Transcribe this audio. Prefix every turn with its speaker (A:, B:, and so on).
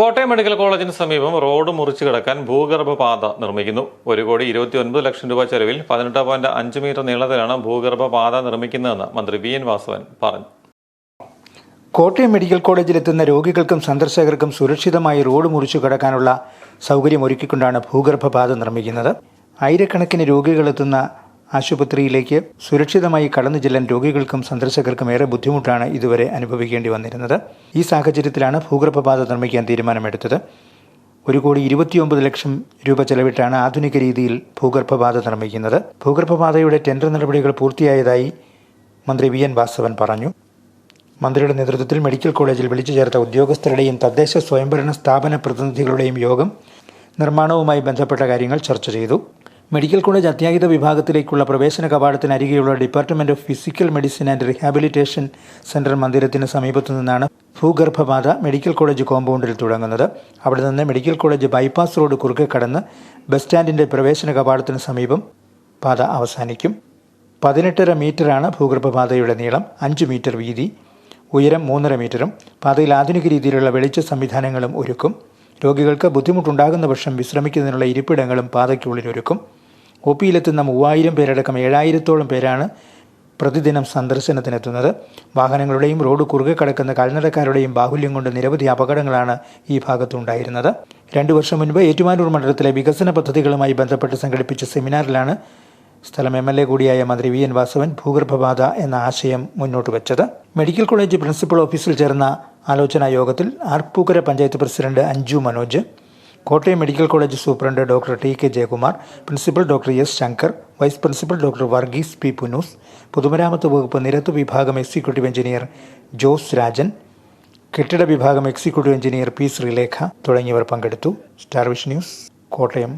A: Kottayam medical കോളേജിന് സമീപം road മുറിച്ചു കിടക്കാൻ ഭൂഗർഭപാത നിർമ്മിക്കുന്നു. ഒരു കോടി ഇരുപത്തി ഒൻപത് ലക്ഷം രൂപ ചെലവിൽ പതിനെട്ട് പോയിന്റ് അഞ്ച് മീറ്റർ നീളത്തിലാണ് ഭൂഗർഭപാത നിർമ്മിക്കുന്നതെന്ന് മന്ത്രി വി. എൻ. വാസവൻ പറഞ്ഞു.
B: കോട്ടയം മെഡിക്കൽ കോളേജിലെത്തുന്ന രോഗികൾക്കും സന്ദർശകർക്കും സുരക്ഷിതമായി റോഡ് മുറിച്ചു കിടക്കാനുള്ള സൗകര്യം ഒരുക്കിക്കൊണ്ടാണ് ഭൂഗർഭപാത നിർമ്മിക്കുന്നത്. ആയിരക്കണക്കിന് രോഗികളെത്തുന്ന ആശുപത്രിയിലേക്ക് സുരക്ഷിതമായി കടന്നു ചെല്ലാൻ രോഗികൾക്കും സന്ദർശകർക്കും ഏറെ ബുദ്ധിമുട്ടാണ് ഇതുവരെ അനുഭവിക്കേണ്ടി വന്നിരുന്നത്. ഈ സാഹചര്യത്തിലാണ് ഭൂഗർഭപാത നിർമ്മിക്കാൻ തീരുമാനമെടുത്തത്. ഒരു കോടി ഇരുപത്തിയൊമ്പത് ലക്ഷം രൂപ ചെലവിട്ടാണ് ആധുനിക രീതിയിൽ ഭൂഗർഭപാത നിർമ്മിക്കുന്നത്. ഭൂഗർഭപാതയുടെ ടെൻഡർ നടപടികൾ പൂർത്തിയായതായി മന്ത്രി വി. എൻ. വാസവൻ പറഞ്ഞു. മന്ത്രിയുടെ നേതൃത്വത്തിൽ മെഡിക്കൽ കോളേജിൽ വിളിച്ചു ചേർത്ത ഉദ്യോഗസ്ഥരുടെയും തദ്ദേശ സ്വയംഭരണ സ്ഥാപന പ്രതിനിധികളുടെയും യോഗം നിർമ്മാണവുമായി ബന്ധപ്പെട്ട കാര്യങ്ങൾ ചർച്ച ചെയ്തു. മെഡിക്കൽ കോളേജ് അത്യാഹിത വിഭാഗത്തിലേക്കുള്ള പ്രവേശന കവാടത്തിനരികെയുള്ള department of physical medicine and rehabilitation center മന്ദിരത്തിന് സമീപത്തു നിന്നാണ് ഭൂഗർഭപാത മെഡിക്കൽ കോളേജ് കോമ്പൗണ്ടിൽ തുടങ്ങുന്നത്. അവിടെ നിന്ന് മെഡിക്കൽ കോളേജ് ബൈപ്പാസ് റോഡ് കുറുകെ കടന്ന് ബസ് സ്റ്റാൻഡിന്റെ പ്രവേശന കവാടത്തിന് സമീപം പാത അവസാനിക്കും. പതിനെട്ടര മീറ്ററാണ് ഭൂഗർഭപാതയുടെ നീളം. അഞ്ച് മീറ്റർ വീതി. ഉയരം മൂന്നര മീറ്ററും പാതയിൽ ആധുനിക രീതിയിലുള്ള വെളിച്ച സംവിധാനങ്ങളും ഒരുക്കും. രോഗികൾക്ക് ബുദ്ധിമുട്ടുണ്ടാകുന്ന പക്ഷം വിശ്രമിക്കുന്നതിനുള്ള ഇരിപ്പിടങ്ങളും പാതയ്ക്കുള്ളിൽ ഒരുക്കും. ഒ പിയിലെത്തുന്ന മൂവായിരം പേരടക്കം ഏഴായിരത്തോളം പേരാണ് പ്രതിദിനം സന്ദർശനത്തിനെത്തുന്നത്. വാഹനങ്ങളുടെയും റോഡ് കുറുകെ കടക്കുന്ന കാൽനടക്കാരുടെയും ബാഹുല്യം കൊണ്ട് നിരവധി അപകടങ്ങളാണ് ഈ ഭാഗത്തുണ്ടായിരുന്നത്. രണ്ടു വർഷം മുൻപ് ഏറ്റുമാനൂർ മണ്ഡലത്തിലെ വികസന പദ്ധതികളുമായി ബന്ധപ്പെട്ട് സംഘടിപ്പിച്ച സെമിനാറിലാണ് സ്ഥലം എം എൽ എ കൂടിയായ മന്ത്രി വി എൻ വാസവൻ ഭൂഗർഭബാധ എന്ന ആശയം മുന്നോട്ട് വെച്ചത്. മെഡിക്കൽ കോളേജ് പ്രിൻസിപ്പൽ ഓഫീസിൽ ചേർന്ന ആലോചനാ യോഗത്തിൽ Arpookara panchayat president Anju Manoj Kottayam medical college superintendent doctor T K Jayakumar principal doctor S Shankar vice principal doctor Varghese P Punnoose പൊതുമരാമത്ത് വകുപ്പ് നിരത്ത് വിഭാഗം എക്സിക്യൂട്ടീവ് എഞ്ചിനീയർ ജോസ് രാജൻ കെട്ടിട വിഭാഗം എക്സിക്യൂട്ടീവ് എഞ്ചിനീയർ പി ശ്രീലേഖ തുടങ്ങിയവർ പങ്കെടുത്തു. Star vision news Kottayam.